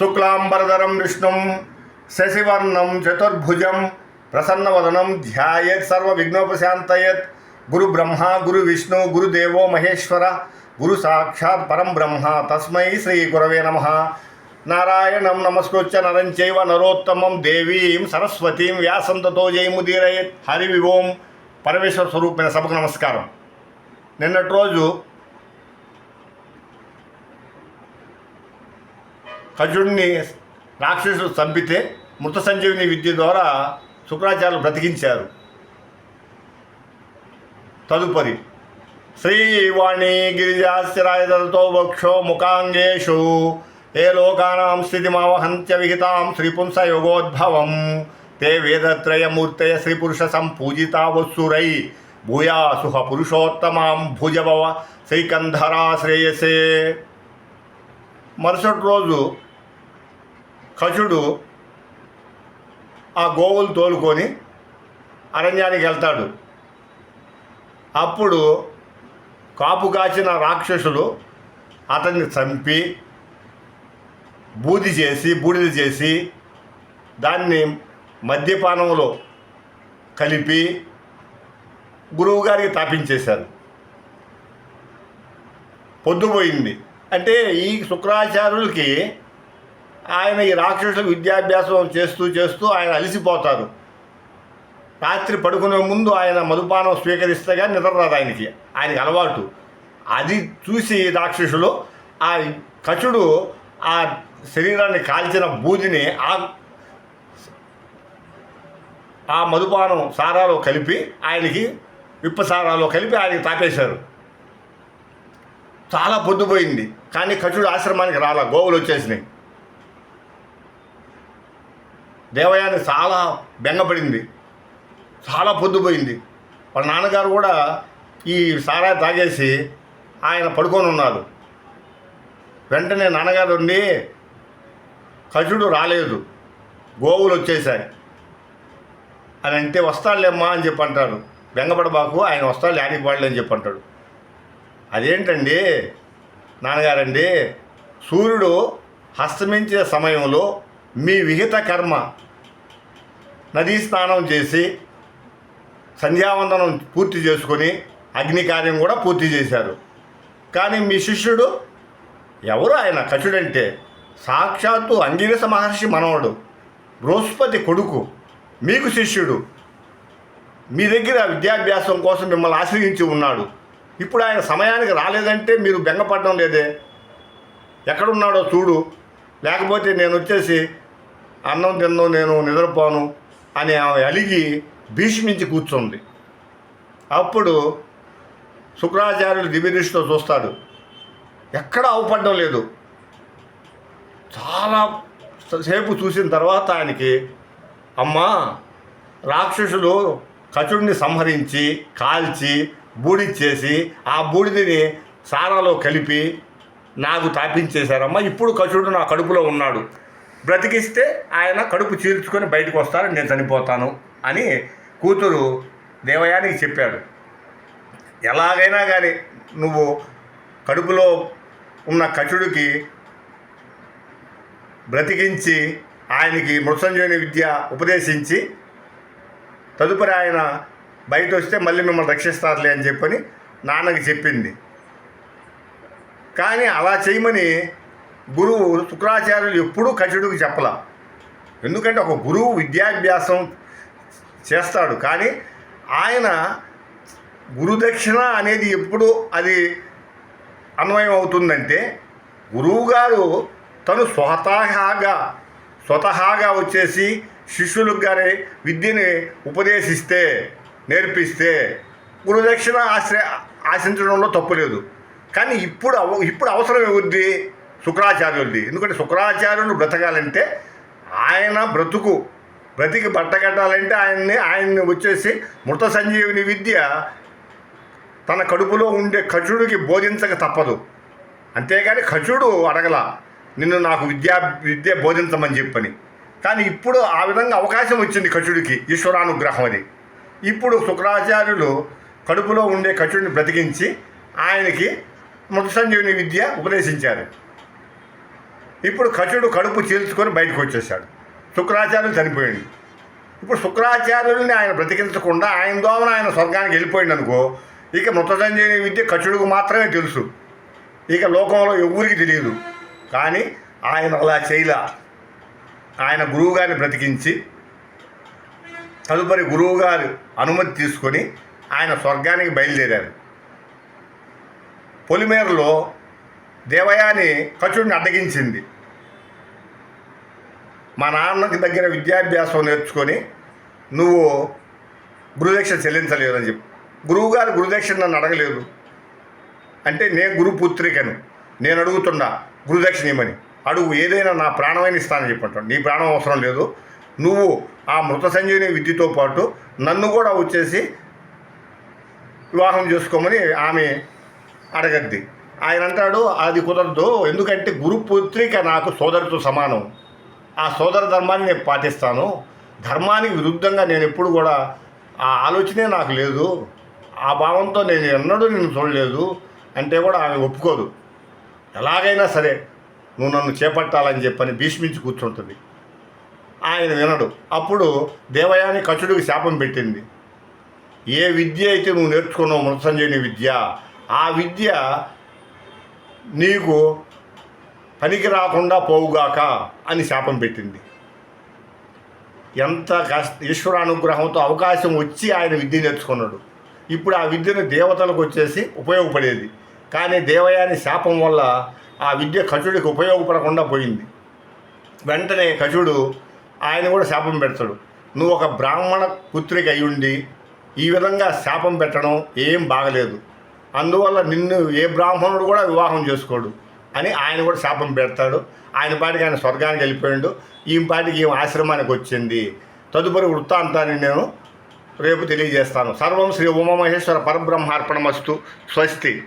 శుక్లాంబరధరం విష్ణుం శశివర్ణం చతుర్భుజం ప్రసన్నవదనం ధ్యాయేత్ సర్వ విఘ్నోపశాంతయత్ గురు బ్రహ్మ గురు విష్ణు గురుదేవో మహేశ్వర గురు సాక్షాత్ పరం బ్రహ్మ. తస్మై శ్రీ గురవే నమ. నారాయణం నమస్కృత్య నరం చైవ నరోత్తమం దేవీం సరస్వతీం వ్యాసంతతో జయముదీరయత్ హరి వివోం పరమేశ్వర స్వరూపమైన సభకు నమస్కారం. నిన్నటి రోజు ఖజుడిని రాక్షసులు చంపితే మృత సంజీవిని విద్య ద్వారా శుక్రాచార్యులు బ్రతికించారు. తదుపరి శ్రీవాణి గిరిజాశ్చరాయతో వక్షో ముఖాంగేషు. ఏ లోకానాం స్థితిమావహంత్య విహితాం శ్రీపుంస యోగోద్భవం తే వేదత్రయమూర్తయ శ్రీపురుష సంపూజితా వత్సురై భూయాసుహ పురుషోత్తమాం భుజభవ శ్రీకంధరా శ్రేయసే మరుసటి రోజు కచుడు ఆ గోవులు తోలుకొని అరణ్యానికి వెళ్తాడు. అప్పుడు కాపు కాచిన రాక్షసులు అతన్ని చంపి బూది చేసి బూడిద చేసి దాన్ని మద్యపానంలో కలిపి గురువుగారికి తాపించేశారు. పొద్దుపోయింది. అంటే ఈ శుక్రాచార్యులకి ఆయన ఈ రాక్షసులకు విద్యాభ్యాసం చేస్తూ చేస్తూ ఆయన అలసిపోతారు. రాత్రి పడుకునే ముందు ఆయన మధుపానం స్వీకరిస్తే కానీ నిద్ర రాదు ఆయనకి. ఆయనకి అలవాటు. అది చూసి రాక్షసులు ఆ కచుడు ఆ శరీరాన్ని కాల్చిన బూదిని ఆ ఆ మధుపానం సారాలో కలిపి ఆయనకి విప్పసారాలో కలిపి ఆయనకి తాపేశారు. చాలా పొద్దుపోయింది కానీ కచుడు ఆశ్రమానికి రాలా గోవులు వచ్చేసినాయి. దేవయాని చాలా బెంగపడింది. చాలా పొద్దుపోయింది వాళ్ళ నాన్నగారు కూడా ఈ సారా తాగేసి ఆయన పడుకొని ఉన్నారు. వెంటనే నాన్నగారు ఉండి కచుడు రాలేదు. గోవులు వచ్చేసాయి అని అంటే వస్తాడులేమ్మా అని చెప్పి అంటారు. బెంగపడబాకు ఆయన వస్తాడు యాడికి వాడలే అని చెప్పి అంటాడు. అదేంటండి? నాన్నగారండి సూర్యుడు హస్తమించే సమయంలో మీ విహిత కర్మ నదీ స్నానం చేసి సంధ్యావందనం పూర్తి చేసుకొని అగ్ని కార్యం కూడా పూర్తి చేశారు. కానీ మీ శిష్యుడు ఎవరు ఆయన? కచుడంటే సాక్షాత్తు అంగిరస మహర్షి మనవడు బృహస్పతి కొడుకు మీకు శిష్యుడు. మీ దగ్గర విద్యాభ్యాసం కోసం మిమ్మల్ని ఆశ్రయించి ఉన్నాడు. ఇప్పుడు ఆయన సమయానికి రాలేదంటే మీరు బెంగపడడం లేదే. ఎక్కడున్నాడో చూడు. లేకపోతే నేను వచ్చేసి అన్నం తిన్ను నేను నిద్రపోను అని ఆమె అలిగి భీష్మించి కూర్చుంది. అప్పుడు శుక్రాచార్యులు దివ్యదృష్టితో చూస్తాడు. ఎక్కడ అవపడడం లేదు. చాలా సేపు చూసిన తర్వాత ఆయనకి అమ్మా రాక్షసులు కచుడిని సంహరించి కాల్చి బూడిచ్చేసి ఆ బూడిదని సారాలో కలిపి నాకు తాపించేశారమ్మా. ఇప్పుడు కచుడు నా కడుపులో ఉన్నాడు. బ్రతికిస్తే ఆయన కడుపు చీల్చుకొని బయటకు వస్తారు నేను చనిపోతాను అని కూతురు దేవయానికి చెప్పాడు. ఎలాగైనా కానీ నువ్వు కడుపులో ఉన్న కచుడికి బ్రతికించి ఆయనకి మృత్సంజయుని విద్య ఉపదేశించి తదుపరి ఆయన బయట వస్తే మళ్ళీ మిమ్మల్ని రక్షిస్తారులే అని చెప్పని నాన్నకి చెప్పింది. కానీ అలా చేయమని గురువు శుక్రాచార్యులు ఎప్పుడూ కచుడికి చెప్పలా. ఎందుకంటే ఒక గురువు విద్యాభ్యాసం చేస్తాడు. కానీ ఆయన గురుదక్షిణ అనేది ఎప్పుడు అది అన్వయం అవుతుందంటే గురువుగారు తను స్వతహాగా స్వతహాగా వచ్చేసి శిష్యులకు గారి విద్యని ఉపదేశిస్తే నేర్పిస్తే గురుదక్షిణ ఆశ్ర ఆశించడంలో తప్పు లేదు. కానీ ఇప్పుడు ఇప్పుడు అవసరం ఏముద్ది శుక్రాచార్యులది. ఎందుకంటే శుక్రాచార్యులు బ్రతకాలంటే ఆయన బ్రతుకు. బ్రతికి బట్టగట్టాలంటే ఆయన్ని ఆయన్ని వచ్చేసి మృత సంజీవిని విద్య తన కడుపులో ఉండే ఖచుడికి బోధించక తప్పదు. అంతేగాని ఖచుడు అడగల నిన్ను నాకు విద్యా విద్య బోధించమని చెప్పని. కానీ ఇప్పుడు ఆ విధంగా అవకాశం వచ్చింది ఖచుడికి ఈశ్వరానుగ్రహం అది. ఇప్పుడు శుక్రాచార్యులు కడుపులో ఉండే ఖచుడిని బ్రతికించి ఆయనకి మృతసంజీవిని విద్య ఉపదేశించారు. ఇప్పుడు కచుడు కడుపు చీల్చుకొని బయటకు వచ్చేసాడు శుక్రాచార్యులు చనిపోయింది ఇప్పుడు శుక్రాచార్యుల్ని ఆయన బ్రతికించకుండా ఆయన దోమన ఆయన స్వర్గానికి వెళ్ళిపోయింది అనుకో ఇక మృతసంజీవిని విద్య కచుడుకు మాత్రమే తెలుసు. ఇక లోకంలో ఎవరికి తెలియదు. కానీ ఆయన అలా చేయలా. ఆయన గురువుగారిని బ్రతికించి తదుపరి గురువుగారు అనుమతి తీసుకొని ఆయన స్వర్గానికి బయలుదేరారు. పొలిమేరలో దేవయాని కచుడిని అడ్డగించింది. మా నాన్నకి దగ్గర విద్యాభ్యాసం నేర్చుకొని నువ్వు గురుదక్షిణ చెల్లించలేదని చెప్పి. గురువుగారు గురుదక్షిణ నన్ను అడగలేదు. అంటే నేను గురుపుత్రికను నేను అడుగుతున్నా గురుదక్షిణ ఇమ్మని అడుగు ఏదైనా నా ప్రాణమైన ఇస్తానని చెప్పంటాను నీ ప్రాణం అవసరం లేదు. నువ్వు ఆ మృత సంజీవిని విద్యతో పాటు నన్ను కూడా వచ్చేసి వివాహం చేసుకోమని ఆమె అడగద్ది. ఆయన అంటాడు అది కుదరదు. ఎందుకంటే గురుపుత్రిక నాకు సోదరితో సమానం. ఆ సోదర ధర్మాన్ని నేను పాటిస్తాను. ధర్మానికి విరుద్ధంగా నేను ఎప్పుడు కూడా ఆ ఆలోచనే నాకు లేదు. ఆ భావంతో నేను ఎన్నడూ నేను చూడలేదు. అంటే కూడా ఆమె ఒప్పుకోదు. ఎలాగైనా సరే నువ్వు నన్ను చేపట్టాలని చెప్పని భీష్మించి కూర్చుంటుంది. ఆయన వినడు. అప్పుడు దేవయాని కచుడికి శాపం పెట్టింది. ఏ విద్య అయితే నువ్వు నేర్చుకున్నావు మృత విద్య ఆ విద్య నీకు పనికి రాకుండా పోవుగాక అని శాపం పెట్టింది. ఎంత కష్ట ఈశ్వర అనుగ్రహంతో అవకాశం వచ్చి ఆయన విద్య నేర్చుకున్నాడు. ఇప్పుడు ఆ విద్యను దేవతలకు వచ్చేసి ఉపయోగపడేది. కానీ దేవయాని శాపం వల్ల ఆ విద్య కచుడికి ఉపయోగపడకుండా పోయింది. వెంటనే కచుడు ఆయన కూడా శాపం పెడతాడు. నువ్వు ఒక బ్రాహ్మణ పుత్రిక అయి ఉండి ఈ విధంగా శాపం పెట్టడం ఏం బాగలేదు. అందువల్ల నిన్ను ఏ బ్రాహ్మణుడు కూడా వివాహం చేసుకోడు అని ఆయన కూడా శాపం పెడతాడు. ఆయన పాటికి ఆయన స్వర్గానికి వెళ్ళిపోయాడు. ఈ పాటికి ఈమె ఆశ్రమానికి వచ్చింది. తదుపరి వృత్తాంతాన్ని నేను రేపు తెలియజేస్తాను. సర్వం శ్రీ ఉమామహేశ్వర పరబ్రహ్మార్పణమస్తు. స్వస్తి.